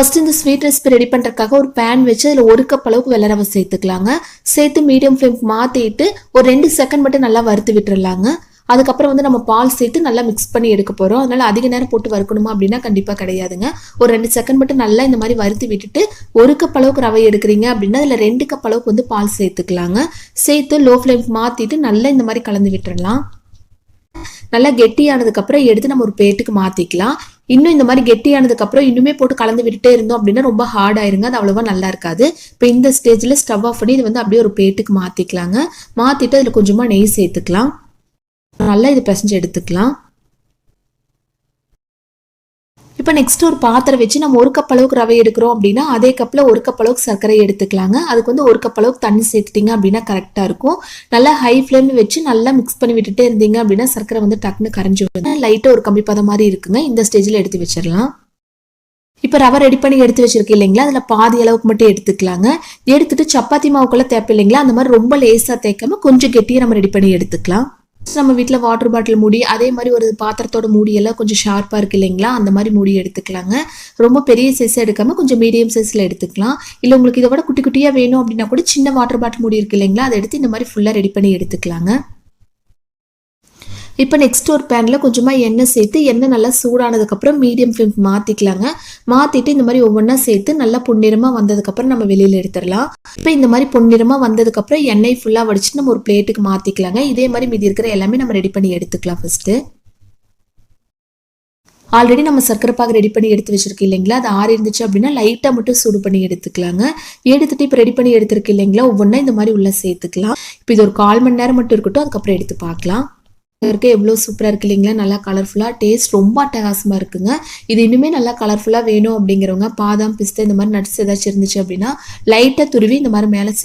First இந்த sweet recipe ready பண்ணுறதுக்காக ஒரு பேன் வச்சு அதில் ஒரு கப் அளவுக்கு வெள்ளை ரவை சேர்த்துக்கலாங்க. சேர்த்து மீடியம் ஃப்ளேம்க்கு மாற்றிட்டு ஒரு ரெண்டு செகண்ட் மட்டும் நல்லா வறுத்து விட்டுறலாங்க. அதுக்கப்புறம் வந்து நம்ம பால் சேர்த்து நல்லா மிக்ஸ் பண்ணி எடுக்க போகிறோம் அதனால் அதிக நேரம் போட்டு வறுக்கணுமா அப்படின்னா கண்டிப்பாக கிடையாதுங்க. ஒரு ரெண்டு செகண்ட் மட்டும் நல்லா இந்த மாதிரி வறுத்து விட்டுட்டு ஒரு கப் அளவுக்கு ரவை எடுக்கிறீங்க அப்படின்னா அதில் ரெண்டு கப் அளவுக்கு வந்து பால் சேர்த்துக்கலாங்க. சேர்த்து லோ ஃப்ளேம் மாற்றிட்டு நல்லா இந்த மாதிரி கலந்து விட்டுறலாம். நல்லா கெட்டியானதுக்கப்புறம் எடுத்து நம்ம ஒரு பேட்டுக்கு மாற்றிக்கலாம் இன்னும் இந்த மாதிரி கெட்டியானதுக்கப்புறம் இன்னுமே போட்டு கலந்து விட்டுட்டே இருந்தோம் அப்படின்னா ரொம்ப ஹார்ட் ஆயிருங்க. அது அவ்வளோவா நல்லா இருக்காது. இப்போ இந்த ஸ்டேஜில் ஸ்டவ் ஆஃப் பண்ணி இது வந்து அப்படியே ஒரு பேட்டுக்கு மாற்றிக்கலாங்க மாற்றிட்டு அதில் கொஞ்சமாக நெய் சேர்த்துக்கலாம். நல்லா இது பிசைஞ்சு எடுத்துக்கலாம். இப்போ நெக்ஸ்ட் ஒரு பாத்திரம் வச்சு நம்ம ஒரு கப் அளவுக்கு ரவை எடுக்கிறோம் அப்படின்னா அதே கப்பில் ஒரு கப் அளவுக்கு சர்க்கரை எடுத்துக்கலாங்க. அதுக்கு வந்து ஒரு கப் அளவுக்கு தண்ணி சேர்த்துட்டீங்க அப்படின்னா கரெக்டாக இருக்கும். நல்லா ஹை ஃப்ளேமில் வச்சு நல்லா மிக்ஸ் பண்ணி விட்டுட்டே இருந்தீங்க அப்படின்னா சர்க்கரை வந்து டக்குன்னு கரைஞ்சி விடுங்க லைட்டாக ஒரு கம்பி பதம் மாதிரி இருக்குங்க. இந்த ஸ்டேஜில் எடுத்து வச்சிடலாம். இப்போ ரவை ரெடி பண்ணி எடுத்து வச்சிருக்கேன் இல்லைங்களா? அதில் பாதி அளவுக்கு மட்டும் எடுத்துக்கலாங்க. எடுத்துட்டு சப்பாத்தி மாவுக்குள்ளே தேப்ப இல்லைங்களா? அந்த மாதிரி ரொம்ப லேசாக தேய்க்காம கொஞ்சம் கெட்டியாக நம்ம ரெடி பண்ணி எடுத்துக்கலாம். நம்ம வீட்டில் வாட்டர் பாட்டில் மூடி அதே மாதிரி ஒரு பாத்திரத்தோட மூடி எல்லாம் கொஞ்சம் ஷார்ப்பாக இருக்கு இல்லைங்களா? அந்த மாதிரி மூடி எடுத்துக்கலாங்க. ரொம்ப பெரிய சைஸ் எடுக்காமல் கொஞ்சம் மீடியம் சைஸில் எடுத்துக்கலாம். இல்லை உங்களுக்கு இதை விட குட்டி குட்டியாக வேணும் அப்படின்னா கூட சின்ன வாட்டர் பாட்டில் மூடி இருக்கு இல்லைங்களா? அதை எடுத்து இந்த மாதிரி ஃபுல்லாக ரெடி பண்ணி எடுத்துக்கலாங்க. இப்போ நெக்ஸ்ட் ஒரு பேனில் கொஞ்சமாக எண்ணெய் சேர்த்து எண்ணெய் நல்லா சூடானதுக்கப்புறம் மீடியம் ஃப்ளேம் மாற்றிக்கலாங்க மாற்றிட்டு இந்த மாதிரி ஒவ்வொன்றா சேர்த்து நல்லா பொன்னிறமாக வந்ததுக்கப்புறம் நம்ம வெளியில் எடுத்துடலாம். இப்போ இந்த மாதிரி பொன்னிறமாக வந்ததுக்கப்புறம் எண்ணெய் ஃபுல்லாக வடிச்சு நம்ம ஒரு பிளேட்டுக்கு மாற்றிக்கலாங்க இதே மாதிரி மீதி இருக்கிற எல்லாமே நம்ம ரெடி பண்ணி எடுத்துக்கலாம் ஃபஸ்ட்டு ஆல்ரெடி நம்ம சர்க்கரை பாக்கு ரெடி பண்ணி எடுத்து வச்சிருக்கோம் இல்லைங்களா? அது ஆறி இருந்துச்சு அப்படின்னா லைட்டாக மட்டும் சூடு பண்ணி எடுத்துக்கலாங்க. எடுத்துட்டு இப்போ ரெடி பண்ணி எடுத்துருக்கு இல்லைங்களா? ஒவ்வொன்றா இந்த மாதிரி உள்ள சேர்த்துக்கலாம். இப்போ இது ஒரு கால் மணி நேரம் மட்டும் இருக்கட்டும் அதுக்கப்புறம் எடுத்து பார்க்கலாம். இருக்க. எவ்வளோ சூப்பராக இருக்கு இல்லைங்களா? நல்லா கலர்ஃபுல்லாக டேஸ்ட் ரொம்ப அட்டகாசமாக இருக்குங்க. இது இன்னுமே நல்லா கலர்ஃபுல்லாக வேணும் அப்படிங்கிறவங்க பாதாம் பிஸ்தா இந்த மாதிரி நட்ஸ் ஏதாச்சும் இருந்துச்சு அப்படின்னா லைட்டாக துருவி இந்த மாதிரி மேலே